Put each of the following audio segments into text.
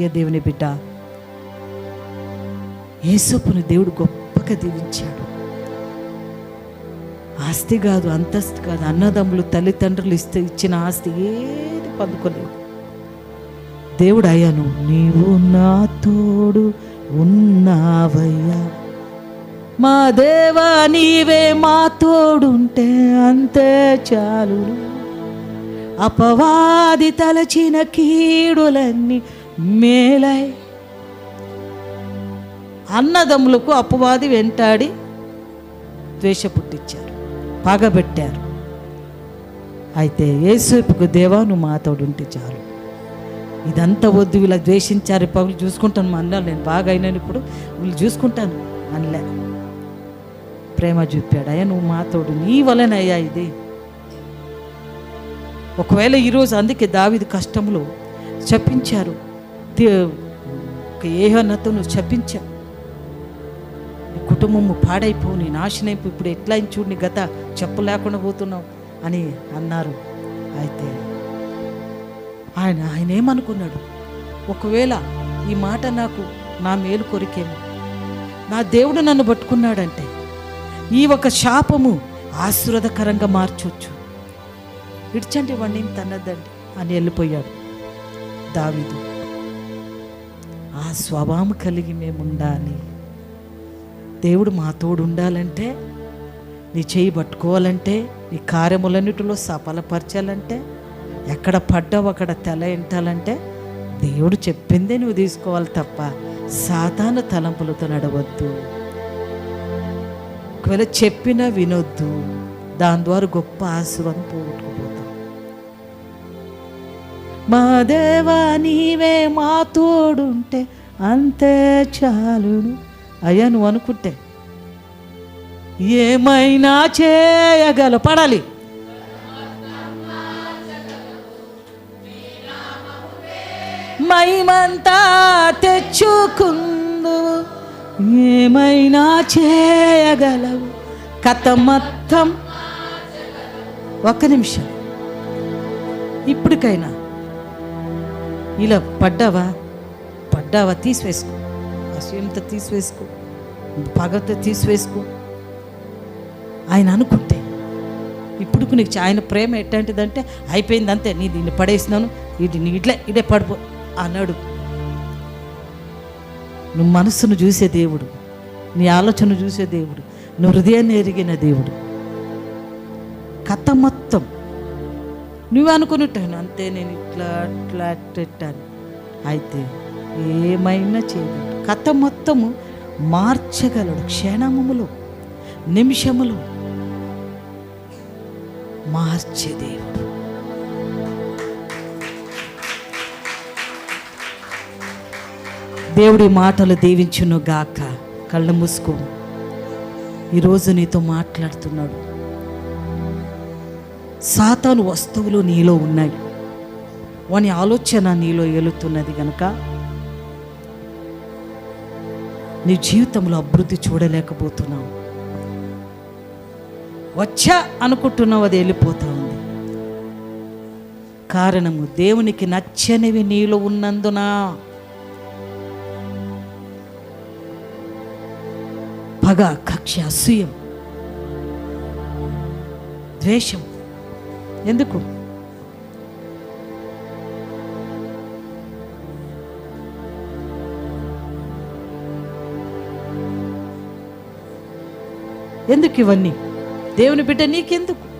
ప్రియ దేవుని బిడ్డ. యేసప్పును దేవుడు గొప్పగా దీవించాడు. ఆస్తి కాదు అంతస్తు కాదు అన్నదమ్ములు తల్లిదండ్రులు ఇస్తే ఇచ్చిన ఆస్తి ఏది పొందుకోలేదు. దేవుడు అయ్యాను నీవు నా తోడు ఉన్నావయ్యా. మా దేవా నీవే మా తోడుంటే అంతే చాలు. అపవాది తలచిన కీడులన్నీ మేలై అన్నదమ్ములకు అపవాది వెంటాడి ద్వేష పుట్టించారు పగబెట్టారు. అయితే ఏసేపుకు దేవా నువ్వు మాతోడుంటే చాలు. ఇదంతా వద్దు వీళ్ళ ద్వేషించారు. పగులు చూసుకుంటాను మా అన్నారు నేను బాగా అయినాను ఇప్పుడు వీళ్ళు చూసుకుంటాను అనలే. ప్రేమ చూపాడు అయ్యా నువ్వు మాతోడు నీ వలనయ్యా ఇది. ఒకవేళ ఈరోజు అందుకే దావిది కష్టంలో చెప్పించారు ఏహనతో నువ్వు చెప్పించావు నీ కుటుంబము పాడైపో నీ నాశనైపు ఇప్పుడు ఎట్లా అయింది చూడు నీ గత చెప్పు లేకుండా పోతున్నావు అని అన్నారు. అయితే ఆయన ఆయన ఏమనుకున్నాడు? ఒకవేళ ఈ మాట నాకు నా మేలు కొరికేమో నా దేవుడు నన్ను పట్టుకున్నాడంటే ఈ ఒక శాపము ఆశీర్వదకరంగా మార్చొచ్చు. ఇడ్చండి వాడిని తన్నదండి అని వెళ్ళిపోయాడు. దావిదు ఆ స్వభావం కలిగి మేము ఉండాలి దేవుడు మా తోడు ఉండాలంటే నీ చేయి పట్టుకోవాలంటే నీ కార్యములన్నిటిలో సఫలపరచాలంటే ఎక్కడ పడ్డావు అక్కడ తెల ఎంటాలంటే దేవుడు చెప్పిందే నువ్వు తీసుకోవాలి తప్ప సాతాను తలంపులతో నడవద్దు. ఒకవేళ చెప్పినా వినొద్దు. దాని ద్వారా గొప్ప ఆశీర్వాదం పోగొట్టుకో మా దేవా నీవే మా తోడుంటే అంతే చాలును. అయ్యా నువ్వు అనుకుంటే. ఏమైనా చేయగల పడాలి. మైమంతా తెచ్చుకుందు. ఏమైనా చేయగలవు. కథ మొత్తం ఒక్క నిమిషం. ఇప్పటికైనా. ఇలా పడ్డావా? పడ్డావా? తీసివేసుకో. అసూయంతో తీసివేసుకో. పగతో తీసివేసుకో. ఆయన అనుకుంటే ఇప్పుడు నీకు ఆయన ప్రేమ ఎట్లాంటిదంటే అయిపోయింది అంతే. నీ దీన్ని పడేసినాను. ఇది నీ ఇట్లే ఇదే పడిపో అన్నాడు. నువ్వు మనస్సును చూసే దేవుడు. నీ ఆలోచన చూసే దేవుడు. నువ్వు హృదయాన్ని ఎరిగిన దేవుడు. కథ మొత్తం నువ్వు అనుకున్నట్టాను అంతే నేను ఇట్లా అట్లా అట్టని అయితే ఏమైనా చేయగలడు కథ మొత్తము మార్చగలడు క్షణములో నిమిషములో. మార్చే దేవుడు. దేవుడి మాటలు దీవించును గాక కళ్ళు మూసుకో. ఈరోజు నీతో మాట్లాడుతున్నాడు. సాతాను వస్తువులు నీలో ఉన్నాయి. వాని ఆలోచన నీలో ఏలుతున్నది గనక నీ జీవితంలో అభివృద్ధి చూడలేకపోతున్నావు. వచ్చా అనుకుంటున్నావు అది వెళ్ళిపోతా ఉంది. కారణము దేవునికి నచ్చనివి నీలో ఉన్నందున. పగ కక్ష అసూయం ద్వేషం ఎందుకు? ఎందుకు ఇవన్నీ? దేవుని బిడ్డ నీకెందుకు?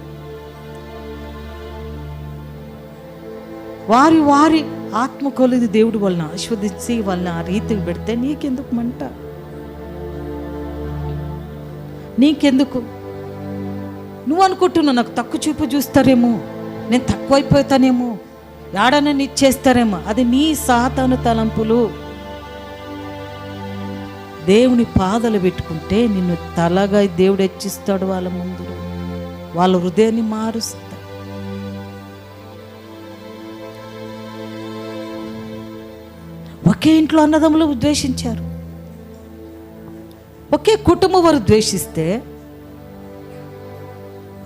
వారి వారి ఆత్మ కొలిది దేవుడు వలన ఆస్వాదించి వాళ్ళని ఆ రీతికి పెడితే నీకెందుకు మంట? నీకెందుకు? నువ్వు అనుకుంటున్నావు నాకు తక్కువ చూపు చూస్తారేమో నేను తక్కువైపోతానేమో ఏడనని ఇచ్చేస్తారేమో అది నీ సాతాను తలంపులు. దేవుని పాదలు పెట్టుకుంటే నిన్ను తలగా దేవుడు హెచ్చిస్తాడు వాళ్ళ ముందు. వాళ్ళ హృదయాన్ని మారుస్తాడు ఒకే ఇంట్లో అన్నదమ్ములు ద్వేషించారు ఒకే కుటుంబం వారు ద్వేషిస్తే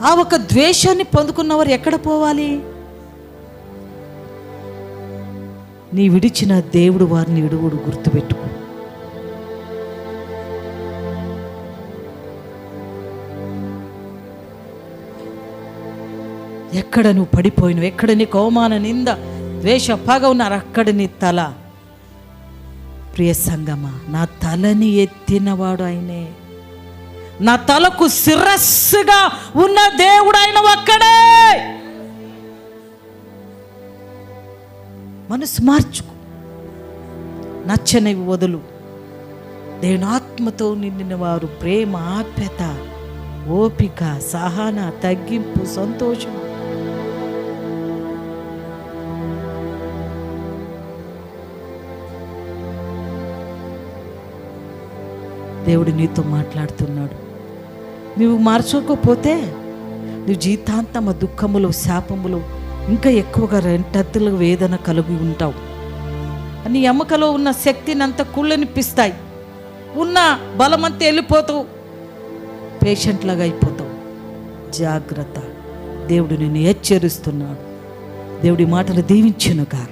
ఆ ఒక ద్వేషాన్ని పొందుకున్నవారు ఎక్కడ పోవాలి? నీ విడిచిన దేవుడు వారిని విడువుడు గుర్తుపెట్టుకో. ఎక్కడ నువ్వు పడిపోయినావు ఎక్కడ నీ అవమాన నింద ద్వేష పగ ఉన్నారు అక్కడ నీ తల. ప్రియ సంగమా నా తలని ఎత్తినవాడు ఆయనే. నా తలకు శిరస్సుగా ఉన్న దేవుడు ఆయన ఒక్కడే. మనసు మార్చుకో. నచ్చనివి వదులు. దేవుని ఆత్మతో నిండిన వారు ప్రేమ ఆప్యత ఓపిక సహన తగ్గింపు సంతోషం. దేవుడు నీతో మాట్లాడుతున్నాడు. నువ్వు మార్చుకోకపోతే నువ్వు జీతాంతమ దుఃఖములు శాపములు ఇంకా ఎక్కువగా రెంటద్దుల వేదన కలిగి ఉంటావు. నీ ఎముకలో ఉన్న శక్తిని అంత కుళ్ళనిపిస్తాయి. ఉన్న బలమంతా వెళ్ళిపోతావు. పేషెంట్ లాగా అయిపోతావు. జాగ్రత్త. దేవుడు నిన్ను హెచ్చరిస్తున్నాడు. దేవుడి మాటలు దీవించును కాక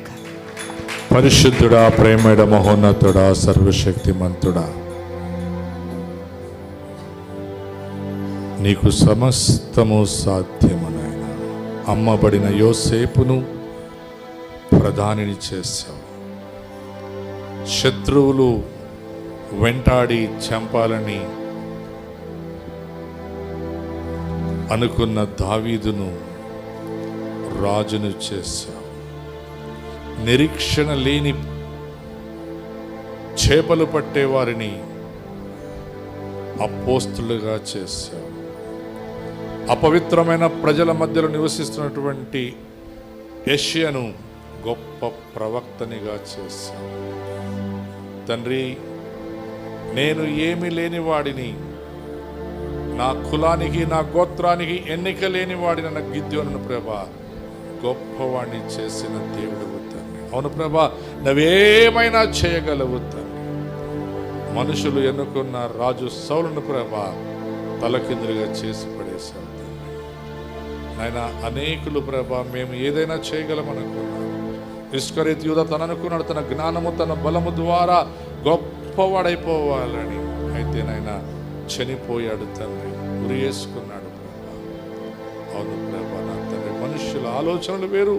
పరిశుద్ధుడా ప్రేమడ మహోన్నతుడా సర్వశక్తిమంతుడా. నీకు సమస్తము సాధ్యము నాయన అమ్మబడిన యోసేపును ప్రధానిని చేశావు. శత్రువులు వెంటాడి చంపాలని అనుకున్న దావీదును రాజును చేశావు. నిరీక్షణ లేని చేపలు పట్టే వారిని అపోస్తులుగా చేశావు. అపవిత్రమైన ప్రజల మధ్యలో నివసిస్తున్నటువంటి యష్యను గొప్ప ప్రవక్తనిగా చేశాను తండ్రి నేను ఏమి లేని వాడిని. నా కులానికి నా గోత్రానికి ఎన్నిక లేని వాడిని నా గిద్యోను ప్రభా గొప్పవాణ్ణి చేసిన దేవుడు తండ్రి. అవును ప్రభా నువ్వేమైనా చేయగలవు తండ్రి. మనుషులు ఎన్నుకున్న రాజు సౌలును ప్రభా తలకిందులుగా చేసి పడేశావు ఆయన అనేకులు ప్రభా మేము ఏదైనా చేయగలమనుకున్నాం ఇస్కరీత్ యూద తను అనుకున్నాడు తన జ్ఞానము తన బలము ద్వారా గొప్పవాడైపోవాలని. అయితే నాయన చనిపోయాడు తండ్రి గురి వేసుకున్నాడు ప్రభా. అవును ప్రభా నా తండ్రి మనుషుల ఆలోచనలు వేరు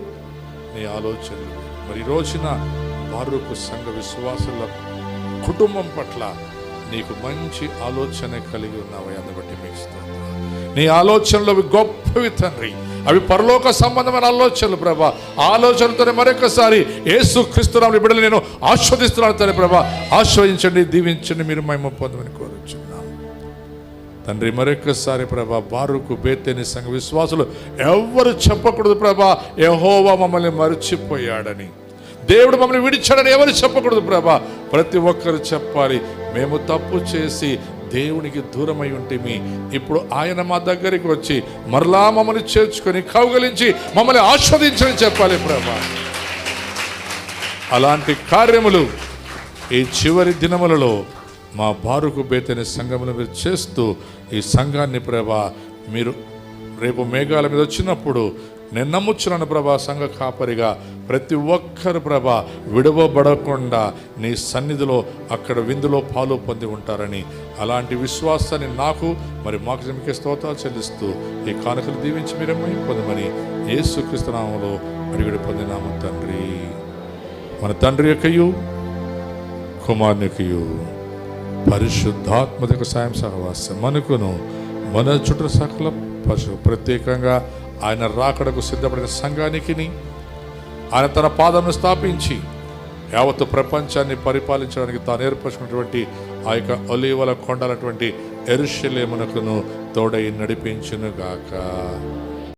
నీ ఆలోచనలు మరి రోజున బారుకు సంఘ విశ్వాసుల కుటుంబం పట్ల నీకు మంచి ఆలోచన కలిగి ఉన్నావు అందుబట్టి మీకు నీ ఆలోచనలు గొప్ప గొప్పవి తండ్రి. అవి పరలోక సంబంధమైన ఆలోచనలు ప్రభా. ఆలోచనలతోనే మరొకసారి ఏసు క్రీస్తురాముని బిడ్డలు నేను ఆస్వాదిస్తున్నాను తండ్రి ప్రభా. ఆశ్వదించండి దీవించండి మీరు మేము పొందమని కోరుచున్నాం. తండ్రి మరొకసారి ప్రభా బారుకు బేతేని సంఘ విశ్వాసులు ఎవ్వరు చెప్పకూడదు ప్రభా. యహోవా మమ్మల్ని మర్చిపోయాడని. దేవుడు మమ్మల్ని విడిచాడని ఎవరు చెప్పకూడదు ప్రభా. ప్రతి ఒక్కరు చెప్పాలి. మేము తప్పు చేసి దేవునికి దూరమై ఉంటేమి ఇప్పుడు ఆయన మా దగ్గరికి వచ్చి మరలా మమ్మల్ని చేర్చుకొని కౌగలించి మమ్మల్ని ఆస్వాదించని చెప్పాలి ప్రభా. అలాంటి కార్యములు ఈ చివరి దినములలో మా బారుకు బేతని సంఘములు మీరు చేస్తూ ఈ సంఘాన్ని ప్రభా మీరు రేపు మేఘాల మీద వచ్చినప్పుడు నేను నమ్ముచున్నాను ప్రభా సంఘ కాపరిగా ప్రతి ఒక్కరు ప్రభా విడవబడకుండా నీ సన్నిధిలో అక్కడ విందులో పాలు పొంది ఉంటారని అలాంటి విశ్వాసాన్ని నాకు మరి మాకు జమికే స్తోత్రాలు చెల్లిస్తూ ఈ కానుకలు దీవించి మీరు పొందమని ఏసుక్రీస్తునామంలో అడిగిడి పొందినాము తండ్రి. మన తండ్రి యొక్కయు కుమారునికయు పరిశుద్ధాత్మక సాయం సహవాసం. మనకును మన చుట్టూ సకల పశు ప్రత్యేకంగా ఆయన రాకడకు సిద్ధపడిన సంఘానికి ఆయన తన పాదమును స్థాపించి యావత్ ప్రపంచాన్ని పరిపాలించడానికి తాను ఏర్పరచుకున్నటువంటి ఆ యొక్క ఒలీవల కొండలటువంటి ఎరుషలేమునకును తోడై నడిపించునుగాక.